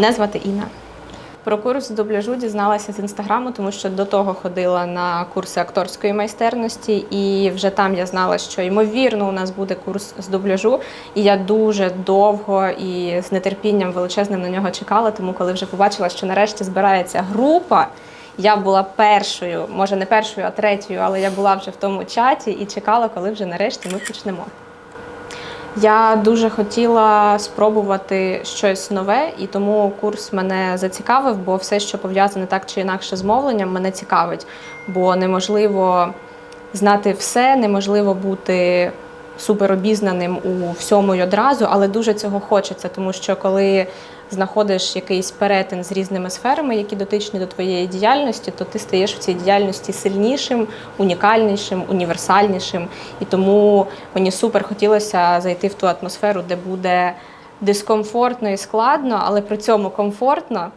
Мене звати Інна. Про курс дубляжу дізналася з інстаграму, тому що до того ходила на курси акторської майстерності, і вже там я знала, що ймовірно у нас буде курс з дубляжу. І я дуже довго і з нетерпінням величезним на нього чекала. Тому коли вже побачила, що нарешті збирається група. Я була першою, може не першою, а третьою, але я була вже в тому чаті і чекала, коли вже нарешті ми почнемо. Я дуже хотіла спробувати щось нове, і тому курс мене зацікавив, бо все, що пов'язане так чи інакше з мовленням, мене цікавить. Бо неможливо знати все, неможливо бути суперобізнаним у всьому й одразу, але дуже цього хочеться, тому що коли знаходиш якийсь перетин з різними сферами, які дотичні до твоєї діяльності, то ти стаєш в цій діяльності сильнішим, унікальнішим, універсальнішим. І тому мені супер хотілося зайти в ту атмосферу, де буде дискомфортно і складно, але при цьому комфортно.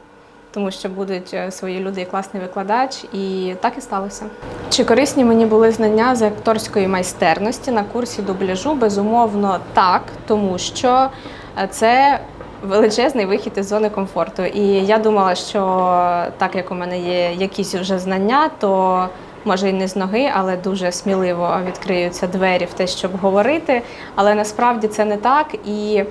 Тому що будуть е, свої люди і класний викладач, і так і сталося. Чи корисні мені були знання з акторської майстерності на курсі дубляжу? Безумовно, так, тому що е, це величезний вихід із зони комфорту. І я думала, що так як у мене є якісь вже знання, то може і не з ноги, але дуже сміливо відкриються двері в те, щоб говорити. Але насправді це не так. І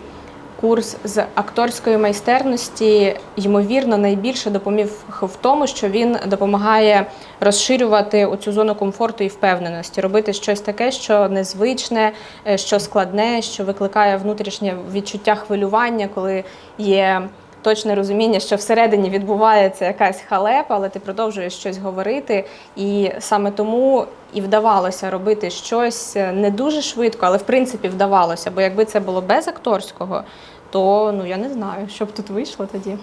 курс з акторської майстерності, ймовірно, найбільше допоміг в тому, що він допомагає розширювати оцю зону комфорту і впевненості, робити щось таке, що незвичне, е, що складне, що викликає внутрішнє відчуття хвилювання, коли є. Точне розуміння, що всередині відбувається якась халепа, але ти продовжуєш щось говорити. І саме тому і вдавалося робити щось не дуже швидко, але в принципі вдавалося. Бо якби це було без акторського, то ну я не знаю, що б тут вийшло тоді.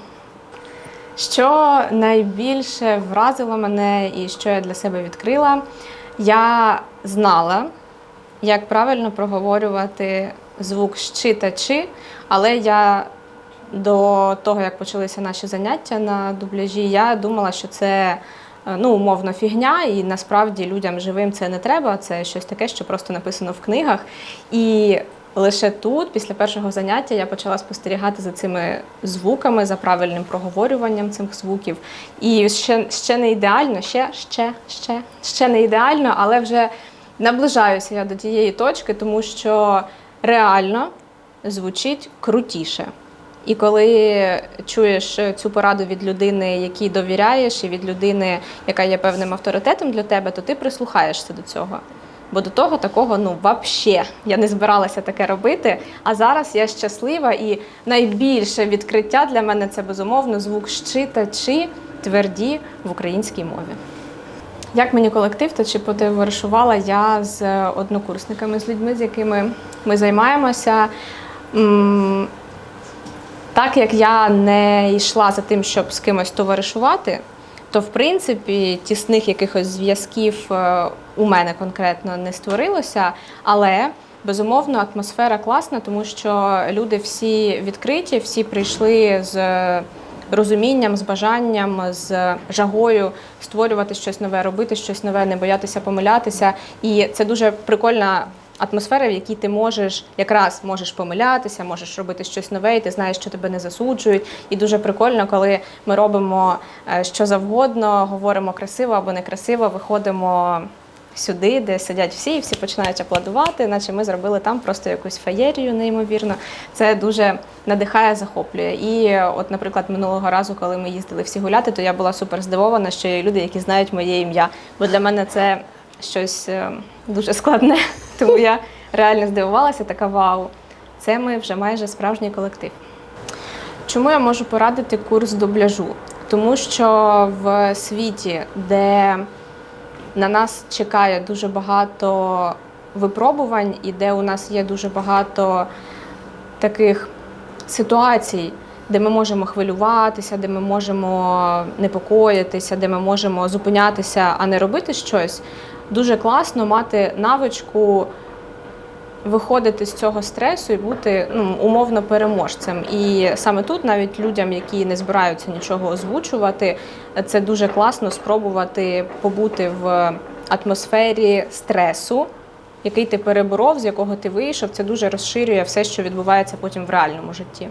Що найбільше вразило мене і що я для себе відкрила, я знала, як правильно проговорювати звук щи та чи, але я до того, як почалися наші заняття на дубляжі, я думала, що це е, ну, умовно фігня, і насправді людям живим це не треба. Це щось таке, що просто написано в книгах. І лише тут, після першого заняття, я почала спостерігати за цими звуками, за правильним проговорюванням цих звуків. І ще, ще не ідеально, ще, ще, ще, ще не ідеально, але вже наближаюся я до тієї точки, тому що реально звучить крутіше. І коли чуєш цю пораду від людини, якій довіряєш, і від людини, яка є певним авторитетом для тебе, то ти прислухаєшся до цього. Бо до того такого, ну, вообще, я не збиралася таке робити. А зараз я щаслива і найбільше відкриття для мене це безумовно звук щи та чи тверді в українській мові. Як мені колектив та чи потоваришувала я з однокурсниками, з людьми, з якими ми займаємося. Так як я не йшла за тим, щоб з кимось товаришувати, то в принципі тісних якихось зв'язків е, у мене конкретно не створилося. Але безумовно атмосфера класна, тому що люди всі відкриті, всі прийшли з розумінням, з бажанням, з жагою створювати щось нове, робити щось нове, не боятися помилятися. І це дуже прикольна. Атмосфера, в якій ти можеш якраз можеш помилятися, можеш робити щось нове, і ти знаєш, що тебе не засуджують. І дуже прикольно, коли ми робимо е, що завгодно, говоримо красиво або некрасиво, виходимо сюди, де сидять всі, і всі починають аплодувати, наче ми зробили там просто якусь феєрію, неймовірно. Це дуже надихає, захоплює. І от, наприклад, минулого разу, коли ми їздили всі гуляти, то я була супер здивована, що є люди, які знають моє ім'я. Бо для мене це щось е, дуже складне. Тому я реально здивувалася, така вау. Це ми вже майже справжній колектив. Чому я можу порадити курс дубляжу? Тому що в світі, де на нас чекає дуже багато випробувань, і де у нас є дуже багато таких ситуацій, де ми можемо хвилюватися, де ми можемо непокоїтися, де ми можемо зупинятися, а не робити щось. Дуже класно мати навичку виходити з цього стресу і бути ну, умовно переможцем. І саме тут, навіть людям, які не збираються нічого озвучувати, це дуже класно спробувати побути в атмосфері стресу, який ти переборов, з якого ти вийшов. Це дуже розширює все, що відбувається потім в реальному житті.